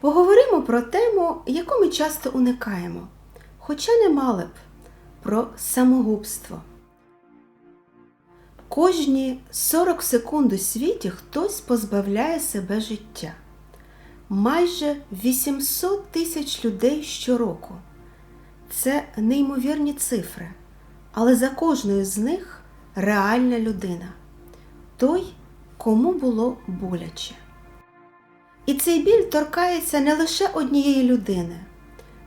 Поговоримо про тему, яку ми часто уникаємо, хоча не мали б про самогубство. Кожні 40 секунд у світі хтось позбавляє себе життя. Майже 800 тисяч людей щороку. Це неймовірні цифри, але за кожною з них реальна людина той, кому було боляче. І цей біль торкається не лише однієї людини,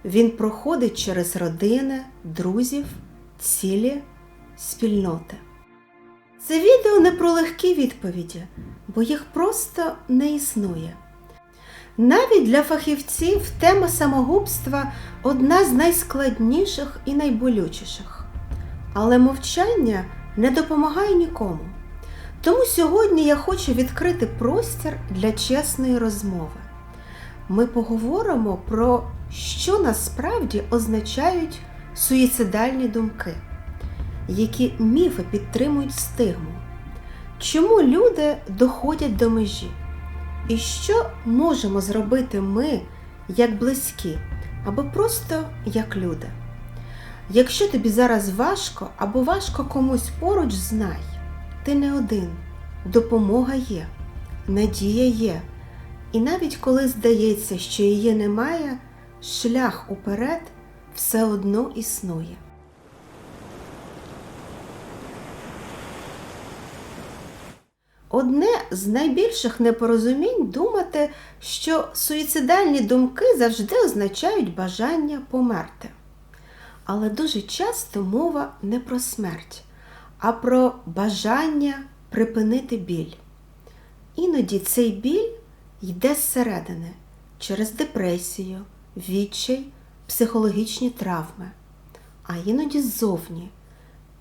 він проходить через родини, друзів, цілі, спільноти. Це відео не про легкі відповіді, бо їх просто не існує. Навіть для фахівців тема самогубства одна з найскладніших і найболючіших. Але мовчання не допомагає нікому. Тому сьогодні я хочу відкрити простір для чесної розмови. Ми поговоримо про що насправді означають суїцидальні думки, які міфи підтримують стигму, чому люди доходять до межі, і що можемо зробити ми як близькі або просто як люди. Якщо тобі зараз важко або важко комусь поруч, знай, ти не один, допомога є, надія є. І навіть коли здається, що її немає, шлях уперед все одно існує. Одне з найбільших непорозумінь думати, що суїцидальні думки завжди означають бажання померти. Але дуже часто мова не про смерть, а про бажання припинити біль. Іноді цей біль йде зсередини через депресію, відчай, психологічні травми, а іноді ззовні,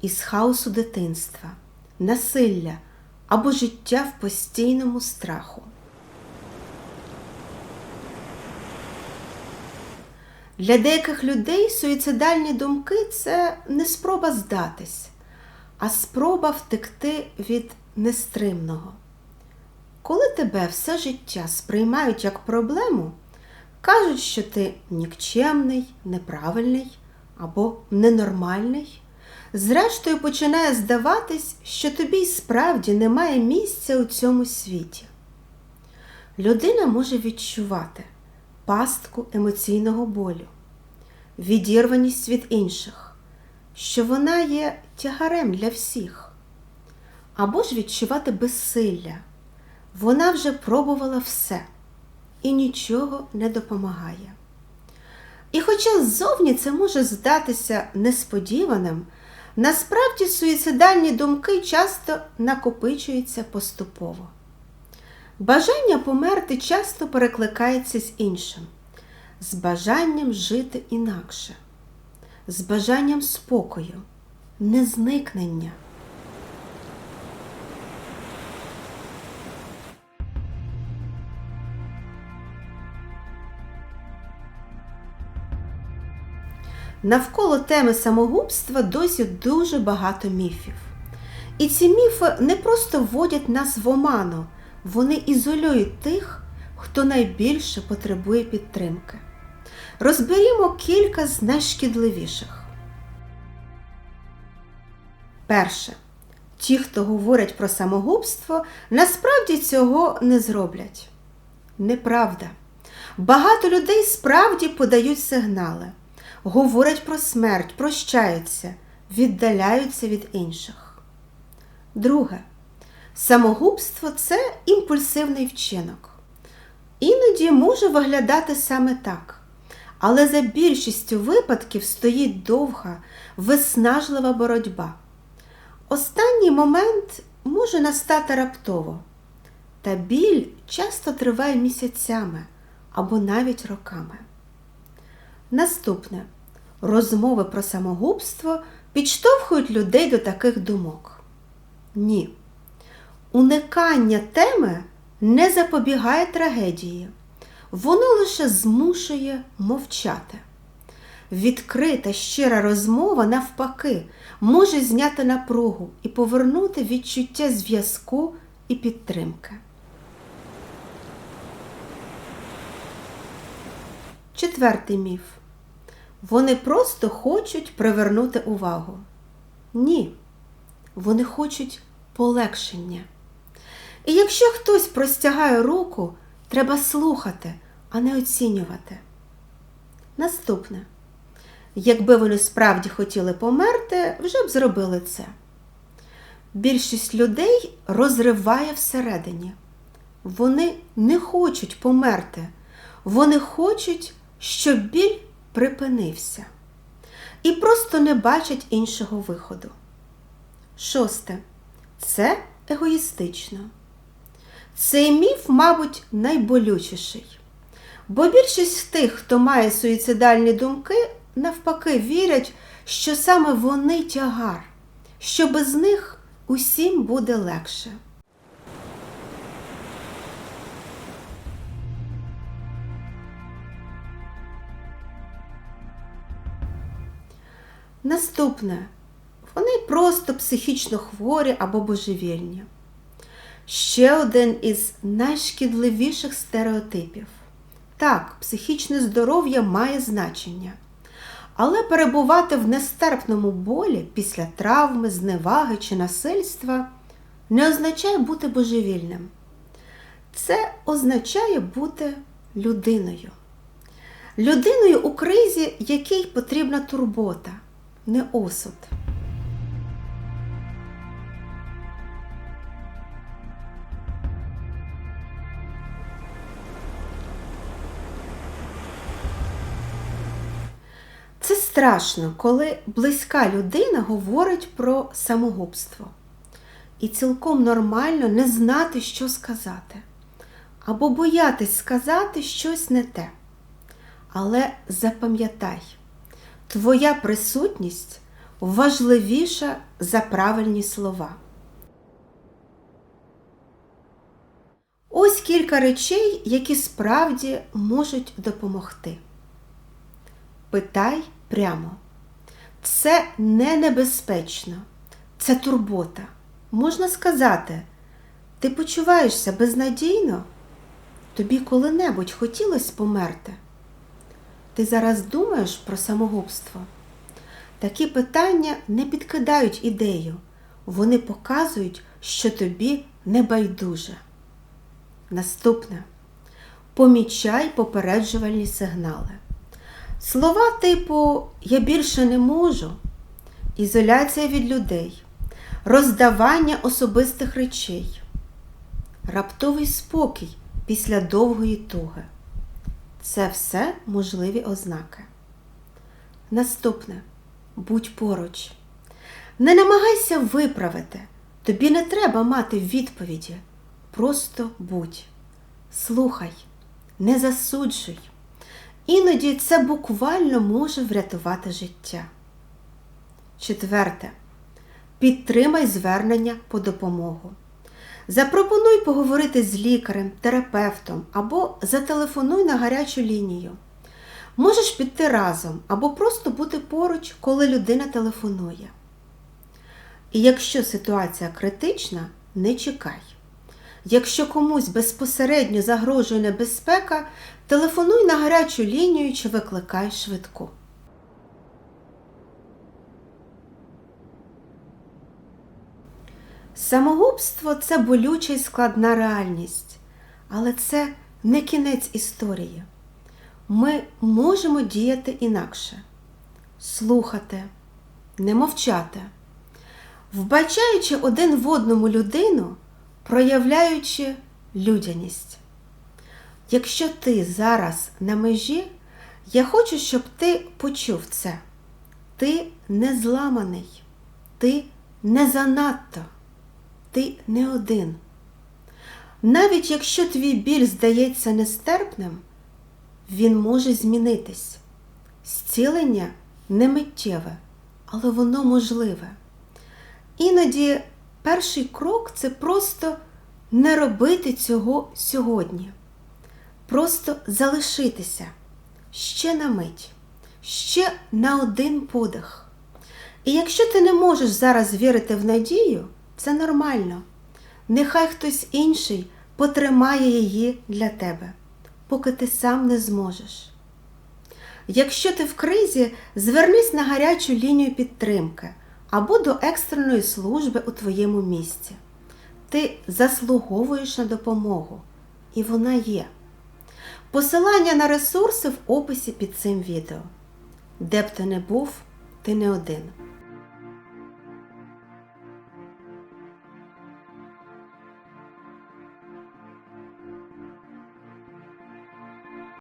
із хаосу дитинства, насилля або життя в постійному страху. Для деяких людей суїцидальні думки це не спроба здатись, а спроба втекти від нестримного. Коли тебе все життя сприймають як проблему, кажуть, що ти нікчемний, неправильний або ненормальний, зрештою починає здаватись, що тобі й справді немає місця у цьому світі. Людина може відчувати пастку емоційного болю, відірваність від інших, що вона є тягарем для всіх, або ж відчувати безсилля. Вона вже пробувала все і нічого не допомагає. І хоча ззовні це може здатися несподіваним, насправді суїцидальні думки часто накопичуються поступово. Бажання померти часто перекликається з іншим, з бажанням жити інакше, з бажанням спокою, незникнення. Навколо теми самогубства досі дуже багато міфів. І ці міфи не просто вводять нас в оману, вони ізолюють тих, хто найбільше потребує підтримки. Розберімо кілька з найшкідливіших. Перше. Ті, хто говорять про самогубство, насправді цього не зроблять. Неправда. Багато людей справді подають сигнали говорять про смерть, прощаються, віддаляються від інших. Друге, самогубство це імпульсивний вчинок. Іноді може виглядати саме так, але за більшістю випадків стоїть довга, виснажлива боротьба. Останній момент може настати раптово, та біль часто триває місяцями або навіть роками. Наступне розмови про самогубство підштовхують людей до таких думок. Ні. Уникання теми не запобігає трагедії, воно лише змушує мовчати. Відкрита щира розмова, навпаки, може зняти напругу і повернути відчуття зв'язку і підтримки. Четвертий міф. Вони просто хочуть привернути увагу. Ні, вони хочуть полегшення. І якщо хтось простягає руку, треба слухати, а не оцінювати. Наступне. Якби вони справді хотіли померти, вже б зробили це. Більшість людей розриває всередині. Вони не хочуть померти, вони хочуть, щоб біль припинився. І просто не бачать іншого виходу. Шосте. Це егоїстично. Цей міф, мабуть, найболючіший. Бо більшість тих, хто має суїцидальні думки, навпаки, вірять, що саме вони тягар, що без них усім буде легше. Наступне. Вони просто психічно хворі або божевільні. Ще один із найшкідливіших стереотипів. Так, психічне здоров'я має значення. Але перебувати в нестерпному болі після травми, зневаги чи насильства не означає бути божевільним. Це означає бути людиною. Людиною у кризі, якій потрібна турбота, не осуд. Страшно, коли близька людина говорить про самогубство. І цілком нормально не знати, що сказати, або боятись сказати щось не те. Але запам'ятай, твоя присутність важливіша за правильні слова. Ось кілька речей, які справді можуть допомогти. Питай прямо. Це не небезпечно, це турбота. Можна сказати, ти почуваєшся безнадійно? Тобі коли-небудь хотілося померти? Ти зараз думаєш про самогубство? Такі питання не підкидають ідею, вони показують, що тобі не байдуже. Наступне. Помічай попереджувальні сигнали. Слова типу Я більше не можу, ізоляція від людей, роздавання особистих речей, раптовий спокій після довгої туги. Це все можливі ознаки. Наступне будь поруч. Не намагайся виправити. Тобі не треба мати відповіді. Просто будь. Слухай, не засуджуй. Іноді це буквально може врятувати життя. Четверте. Підтримай звернення по допомогу. Запропонуй поговорити з лікарем, терапевтом або зателефонуй на гарячу лінію. Можеш піти разом або просто бути поруч, коли людина телефонує. І якщо ситуація критична, не чекай. Якщо комусь безпосередньо загрожує небезпека, телефонуй на гарячу лінію чи викликай швидку. Самогубство це болюча і складна реальність, але це не кінець історії. Ми можемо діяти інакше, слухати, не мовчати, вбачаючи один в одному людину, проявляючи людяність. Якщо ти зараз на межі, я хочу, щоб ти почув це. Ти не зламаний, ти не занадто, ти не один. Навіть якщо твій біль здається нестерпним, він може змінитись. Зцілення не миттєве, але воно можливе. Іноді перший крок це просто не робити цього сьогодні. Просто залишитися ще на мить, ще на один подих. І якщо ти не можеш зараз вірити в надію, це нормально. Нехай хтось інший потримає її для тебе, поки ти сам не зможеш. Якщо ти в кризі, звернись на гарячу лінію підтримки або до екстреної служби у твоєму місті. Ти заслуговуєш на допомогу, і вона є. Посилання на ресурси в описі під цим відео. Де б ти не був, ти не один.